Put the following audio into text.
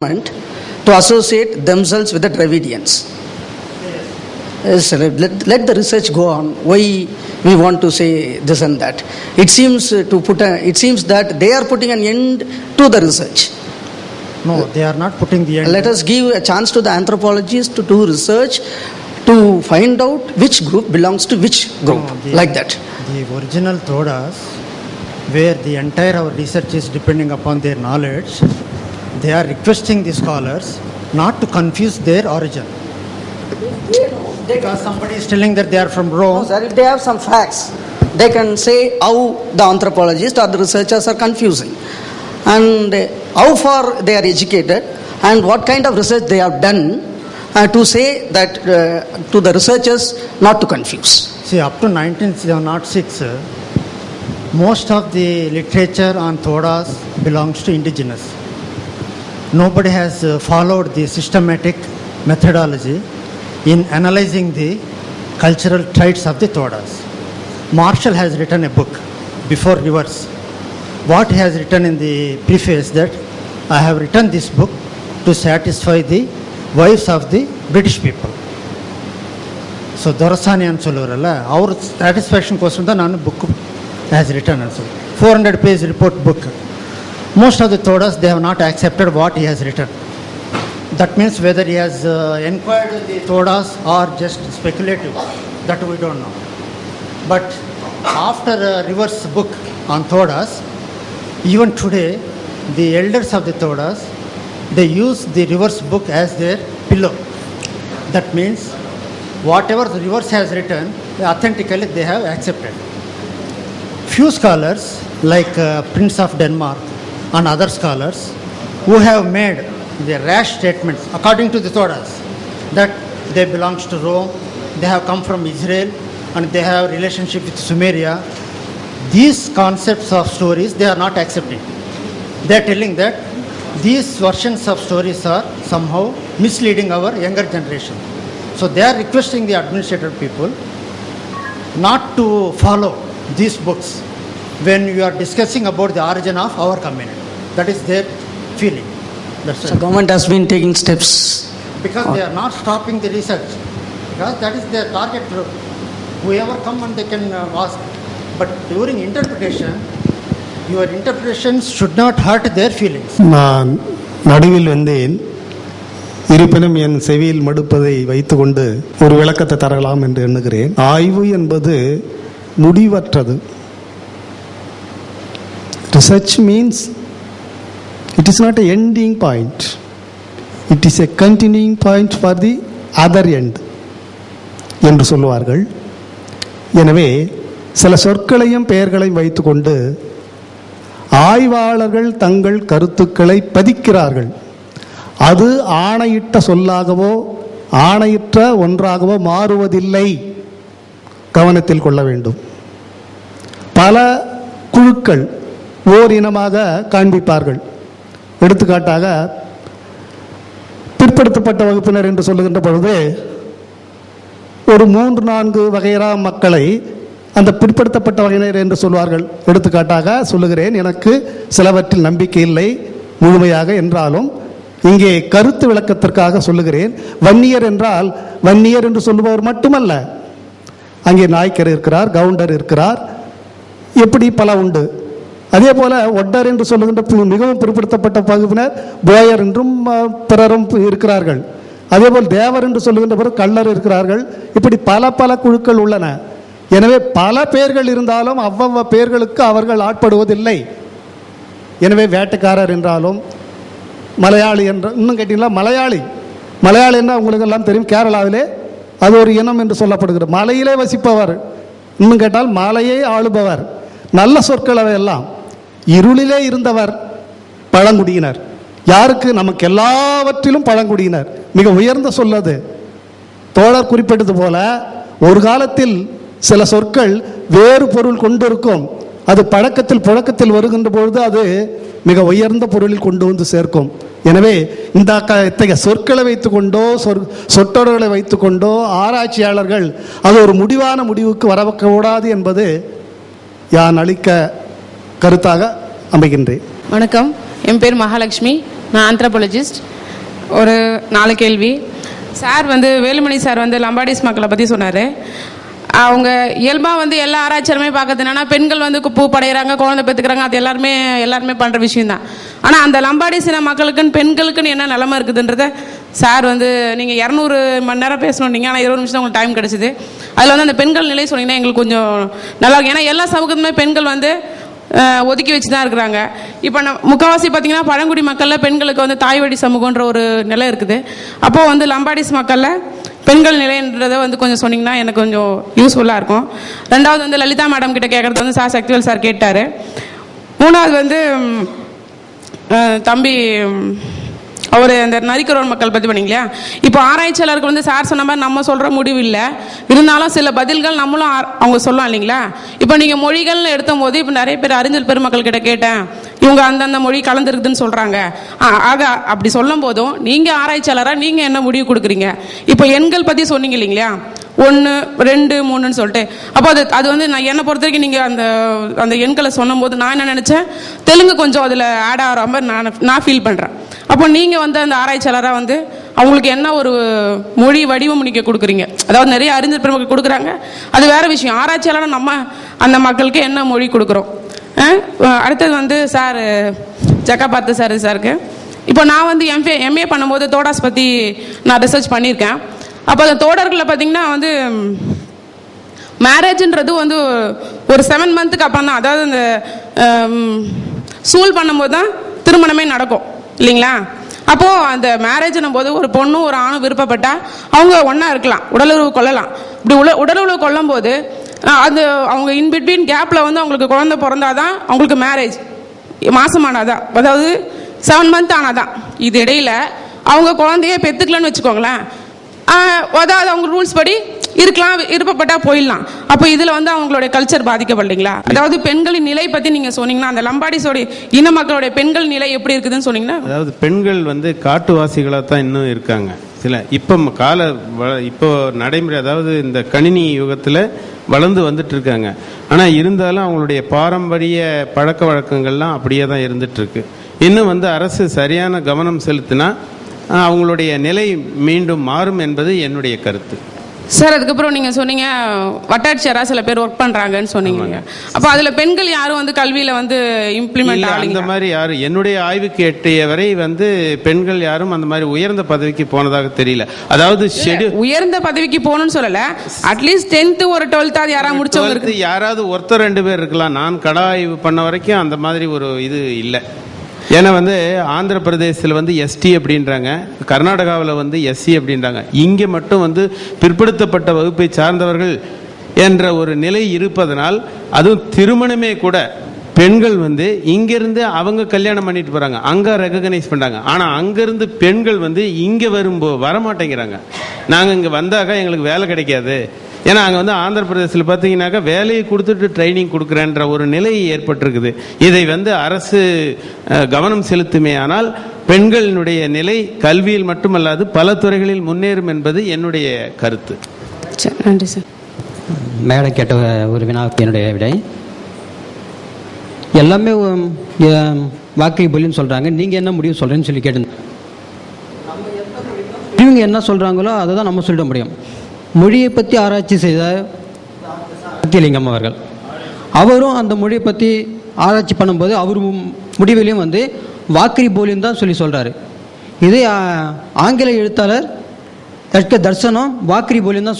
to associate themselves with the Dravidians. Yes, let, let the research go on. Why we want to say this and that? It seems to put a, it seems that they are putting an end to the research. No, they are not putting the end. Let us give a chance to the anthropologists to do research to find out which group belongs to which group, No, the- like that. The original Thodas, where the entire our research is depending upon their knowledge, they are requesting the scholars not to confuse their origin. Because somebody is telling that they are from No, Rome, sir, if they have some facts, they can say how the anthropologists or the researchers are confusing and how far they are educated and what kind of research they have done uh, to say that uh, to the researchers not to confuse. see, up to 1906, uh, most of the literature on Thodas belongs to indigenous. nobody has followed the systematic methodology in analyzing the cultural traits of the Todas. Marshall has written a book, Before Rivers. What he has written in the preface that I have written this book to satisfy the wives of the British people. So ದೊರಸಾನಿ ಅನ್ಸೋಲ್ಲವರಲ್ಲ ಅವ್ರ satisfaction ಕೋಸ್ಕರ ನಾನು book has return ಅನ್ಸೋದು four hundred page report book most of the Thodas, they have not accepted what he has written. That means whether he has uh, inquired the Thodas or just speculative, that we don't know. But after a reverse book on Thodas, even today, the elders of the Thodas, they use the reverse book as their pillow. That means whatever the reverse has written, authentically they have accepted. Few scholars, like uh, Prince of Denmark, and other scholars who have made the rash statements according to the thodas that they belong to rome they have come from israel and they have relationship with sumeria. These concepts of stories they are not accepting they are telling that these versions of stories are somehow misleading our younger generation. So they are requesting the administrative people not to follow these books when you are discussing about the origin of our community that is their feeling that's So it. government has been taking steps. because they are not stopping the research because that is their target group whoever come and they can uh, ask but during interpretation your interpretations should not hurt their feelings நான் நடுவில் வந்தேன் இருப்பினும் என் செவியில் மடுப்பதை வைத்துக்கொண்டு ஒரு விளக்கத்தை தரலாம் என்று எண்ணுகிறேன் ஆய்வு என்பது முடிவற்றது research means it is not ending point it is a continuing point for the other end என்று சொல்லுவார்கள். எனவே சில சொற்களையும் பெயர்களையும் வைத்துக்கொண்டு ஆய்வாளர்கள் தங்கள் கருத்துக்களை பதிக்கிறார்கள். அது ஆணையிட்ட சொல்லாகவோ ஆணையிட்ட ஒன்றாகவோ மாறுவதில்லை. கவனத்தில் கொள்ள வேண்டும். பல குழுக்கள் ஓர் இனமாக காண்பிப்பார்கள். எடுத்துக்காட்டாக பிற்படுத்தப்பட்ட வகுப்பினர் என்று சொல்லுகின்ற பொழுது ஒரு மூன்று நான்கு வகையரா மக்களை அந்த பிற்படுத்தப்பட்ட வகையினர் என்று சொல்வார்கள். எடுத்துக்காட்டாக சொல்லுகிறேன் எனக்கு சிலவற்றில் நம்பிக்கை இல்லை முழுமையாக என்றாலும் இங்கே கருத்து விளக்கத்திற்காக சொல்லுகிறேன். வன்னியர் என்றால் வன்னியர் என்று சொல்லுபவர் மட்டுமல்ல அங்கே நாய்க்கர் இருக்கிறார் கவுண்டர் இருக்கிறார். எப்படி பல உண்டு? அதே போல ஒட்டர் என்று சொல்லுகின்ற மிகவும் பிற்படுத்தப்பட்ட பகுப்பினர் போயர் என்றும் பிறரும் இருக்கிறார்கள். அதேபோல் தேவர் என்று சொல்லுகின்ற பிறகு கள்ளர் இருக்கிறார்கள். இப்படி பல பல குழுக்கள் உள்ளன. எனவே பல பேர்கள் இருந்தாலும் அவ்வளவு பேர்களுக்கு அவர்கள் ஆட்படுவதில்லை. எனவே வேட்டைக்காரர் என்றாலும் மலையாளி என்ற இன்னும் கேட்டீங்களா? மலையாளி. மலையாளி என்ன உங்களுக்கு எல்லாம் தெரியும் கேரளாவிலே அது ஒரு இனம் என்று சொல்லப்படுகிறது. மலையிலே வசிப்பவர். இன்னும் கேட்டால் மலையை ஆளுபவர். நல்ல சொற்கள் அவையெல்லாம் இருளிலே இருந்தவர் பழங்குடியினர். யாருக்கு? நமக்கு எல்லாவற்றிலும் பழங்குடியினர். மிக உயர்ந்த சொல்லது தோழர் குறிப்பிட்டது போல ஒரு காலத்தில் சில சொற்கள் வேறு பொருள் கொண்டிருக்கும். அது பழக்கத்தில் புழக்கத்தில் வருகின்ற பொழுது அது மிக உயர்ந்த பொருளில் கொண்டு வந்து சேர்க்கும். எனவே இந்த இத்தகைய சொற்களை வைத்துக்கொண்டோ சொற் சொற்றொடர்களை வைத்துக்கொண்டோ ஆராய்ச்சியாளர்கள் அது ஒரு முடிவான முடிவுக்கு வரக்கூடாது என்பது யான் அளிக்க கருத்தாக அமைகின்றேன். வணக்கம். என் பேர் மகாலட்சுமி. நான் ஆந்த்ரபாலஜிஸ்ட் ஒரு நாலு கேள்வி. சார் வந்து வேலுமணி சார் வந்து லம்பாடிஸ் மக்களை பற்றி சொன்னார். அவங்க இயல்பாக வந்து எல்லா ஆராய்ச்சியாலுமே பார்க்கறது என்னன்னா பெண்கள் வந்து பூ படைகிறாங்க குழந்தை பெற்றுக்கிறாங்க அது எல்லாருமே எல்லாருமே பண்ணுற விஷயம்தான். ஆனால் அந்த லம்பாடிஸ் இன மக்களுக்குன்னு பெண்களுக்குன்னு என்ன நிலமை இருக்குதுன்றத சார் வந்து நீங்கள் இரநூறு மணி நேரம் பேசணும் நீங்கள் ஆனால் இருபது நிமிஷம் தான் உங்களுக்கு டைம் கிடச்சிது. அதில் வந்து அந்த பெண்கள் நிலை சொன்னீங்கன்னா எங்களுக்கு கொஞ்சம் நல்லா இருக்கும். ஏன்னா எல்லா சமூகத்துமே பெண்கள் வந்து ஒதுக்கி வச்சு தான் இருக்கிறாங்க. இப்போ நம்ம முக்கால்வாசி பார்த்திங்கன்னா பழங்குடி மக்களில் பெண்களுக்கு வந்து தாய்வழி சமூகன்ற ஒரு நிலை இருக்குது. அப்போது வந்து லம்பாடிஸ் மக்களில் பெண்கள் நிலைன்றதை வந்து கொஞ்சம் சொன்னீங்கன்னா எனக்கு கொஞ்சம் யூஸ்ஃபுல்லாக இருக்கும். ரெண்டாவது வந்து லலிதா மேடம் கிட்ட கேட்குறது வந்து சார் சக்திவேல் சார் கேட்டார். மூணாவது வந்து தம்பி அவர் அந்த நரிக்கிறோர் மக்கள் பற்றி பண்ணிங்களா இப்போ ஆராய்ச்சியாளருக்கு வந்து சார் சொன்ன மாதிரி நம்ம சொல்கிற முடிவு இல்லை இருந்தாலும் சில பதில்கள் நம்மளும் அவங்க சொல்லலாம் இல்லைங்களா? இப்போ நீங்கள் மொழிகள்னு எடுத்தும் போது இப்போ நிறைய பேர் அறிஞர் பெருமக்கள் கிட்ட கேட்டேன். இவங்க அந்தந்த மொழி கலந்துருக்குதுன்னு சொல்கிறாங்க ஆக அப்படி சொல்லும் போதும் நீங்கள் ஆராய்ச்சியாளராக நீங்கள் என்ன முடிவு கொடுக்குறீங்க? இப்போ எண்கள் பற்றி சொன்னீங்க இல்லைங்களா? ஒன்று ரெண்டு மூணுன்னு சொல்லிட்டு. அப்போ அது அது வந்து நான் என்னை பொறுத்த வரைக்கும் நீங்கள் அந்த அந்த எண்களை சொன்னும்போது நான் என்ன நினச்சேன்? தெலுங்கு கொஞ்சம் அதில் ஆட் ஆகிற மாதிரி நான் நான் ஃபீல் பண்ணுறேன் அப்போ நீங்கள் வந்து அந்த ஆராய்ச்சியாளராக வந்து அவங்களுக்கு என்ன ஒரு மொழி வடிவம் நீங்கள் கொடுக்குறீங்க? அதாவது நிறைய அறிஞர் பெருமக்கள் கொடுக்குறாங்க. அது வேற விஷயம். ஆராய்ச்சியாளராக நம்ம அந்த மக்களுக்கு என்ன மொழி கொடுக்குறோம்? அடுத்தது வந்து சார் ஜக்கா பார்த்து சார் சாருக்கு இப்போ நான் வந்து எம்ஏ எம்ஏ பண்ணும்போது தோடாஸ் பற்றி நான் ரிசர்ச் பண்ணியிருக்கேன். அப்போ அந்த தோடர்களில் பார்த்தீங்கன்னா வந்து மேரேஜ்ன்றது வந்து ஒரு செவன் மந்த்துக்கு அப்புறம் தான் அதாவது இந்த சூல் பண்ணும்போது தான் திருமணமே நடக்கும். இல்லைங்களா? அப்போது அந்த மேரேஜ்னும் போது ஒரு பொண்ணும் ஒரு ஆணும் விருப்பப்பட்டா அவங்க ஒன்றா இருக்கலாம். உடலுறவு கொள்ளலாம். இப்படி உல உடலுறவு கொள்ளும் போது அது அவங்க இன் பிட்வீன் கேப்பில் வந்து அவங்களுக்கு குழந்தை பிறந்தாதான் அவங்களுக்கு மேரேஜ் மாசமானாதான் அதாவது செவன் மந்த் ஆனாதான் இது இடையில அவங்க குழந்தைய பெற்றுக்கலன்னு வச்சுக்கோங்களேன். அதாவது அவங்க ரூல்ஸ் படி இருக்கலாம் விருப்பப்பட்டா போயிடலாம். அப்போ இதுல வந்து அவங்களுடைய கல்ச்சர் பாதிக்கப்படலைங்களா அதாவது பெண்களின் நிலை பத்தி நீங்க சொன்னீங்கன்னா அந்த லம்பாடிஸோட இன மக்களுடைய பெண்கள் நிலை எப்படி இருக்குதுன்னு சொன்னீங்கன்னா அதாவது பெண்கள் வந்து காட்டுவாசிகளாக தான் இன்னும் இருக்காங்க. சில இப்போ கால வ- இப்போ நடைமுறை அதாவது இந்த கணினி யுகத்தில் வளர்ந்து வந்துட்டு இருக்காங்க ஆனால் இருந்தாலும் அவங்களுடைய பாரம்பரிய பழக்க வழக்கங்கள்லாம் அப்படியே தான் இருந்துட்டு இருக்கு இன்னும் வந்து அரசு சரியான கவனம் செலுத்தினா அவங்களுடைய நிலை மீண்டும் மாறும் என்பது என்னுடைய கருத்து. சார் அதுக்கப்புறம் நீங்க சொன்னீங்க வட்டாட்சியரா சில பேர் ஒர்க் பண்றாங்கன்னு சொன்னீங்க. அப்போ அதுல பெண்கள் யாரும் வந்து கல்வியில வந்து இம்ப்ளிமெண்ட் அந்த மாதிரி யாரும் என்னுடைய ஆய்வுக்கு எட்டிய வரை வந்து பெண்கள் யாரும் அந்த மாதிரி உயர்ந்த பதவிக்கு போனதாக தெரியல. அதாவது ஷெடியூல் உயர்ந்த பதவிக்கு போகணும்னு சொல்லல. அட்லீஸ்ட் டென்த் ஒரு டுவெல்த்தாவது யாராவது முடிச்சவங்க யாராவது ஒருத்தர் ரெண்டு பேர் இருக்கலாம். நான் கடா ஆய்வு பண்ண வரைக்கும் அந்த மாதிரி ஒரு இது இல்லை. ஏன்னா வந்து ஆந்திர பிரதேசத்தில் வந்து எஸ்டி அப்படின்றாங்க கர்நாடகாவில் வந்து எஸ்சி அப்படின்றாங்க. இங்கே மட்டும் வந்து பிற்படுத்தப்பட்ட வகுப்பை சார்ந்தவர்கள் என்ற ஒரு நிலை இருப்பதனால் அதுவும் திருமணமே கூட பெண்கள் வந்து இங்கிருந்து அவங்க கல்யாணம் பண்ணிட்டு போகிறாங்க அங்கே ரெகக்னைஸ் பண்ணுறாங்க ஆனால் அங்கேருந்து பெண்கள் வந்து இங்கே வரும்போ வரமாட்டேங்கிறாங்க. நாங்கள் இங்கே வந்தாக்கா எங்களுக்கு வேலை கிடைக்காது. ஏன்னா அங்க வந்து ஆந்திர பிரதேசத்தில் பார்த்தீங்கன்னாக்கா வேலையை கொடுத்துட்டு ட்ரைனிங் கொடுக்குறேன்ற ஒரு நிலை ஏற்பட்டிருக்குது. இதை வந்து அரசு கவனம் செலுத்துமே ஆனால் பெண்களினுடைய நிலை கல்வியில் மட்டுமல்லாது பல துறைகளில் முன்னேறும் என்பது என்னுடைய கருத்து. சரி, நன்றி சார். மேடம் கேட்ட ஒரு வினாவுக்கு என்னுடைய விடை. எல்லாமே வாக்கு பொலின்னு சொல்கிறாங்க நீங்கள் என்ன முடிவு சொல்கிறேன்னு சொல்லி கேட்டு இவங்க என்ன சொல்கிறாங்களோ அதை தான் நம்ம சொல்லிட முடியும். மொழியை பற்றி ஆராய்ச்சி செய்த சத்தியலிங்கம் அவர்கள். அவரும் அந்த மொழியை பற்றி ஆராய்ச்சி பண்ணும்போது அவர் முடிவிலையும் வந்து வாக்கரி போலின்னு தான் சொல்லி சொல்கிறாரு இதே ஆங்கில எழுத்தாளர் தர்க்க தர்சனம் வாக்கரி போலின்னு தான்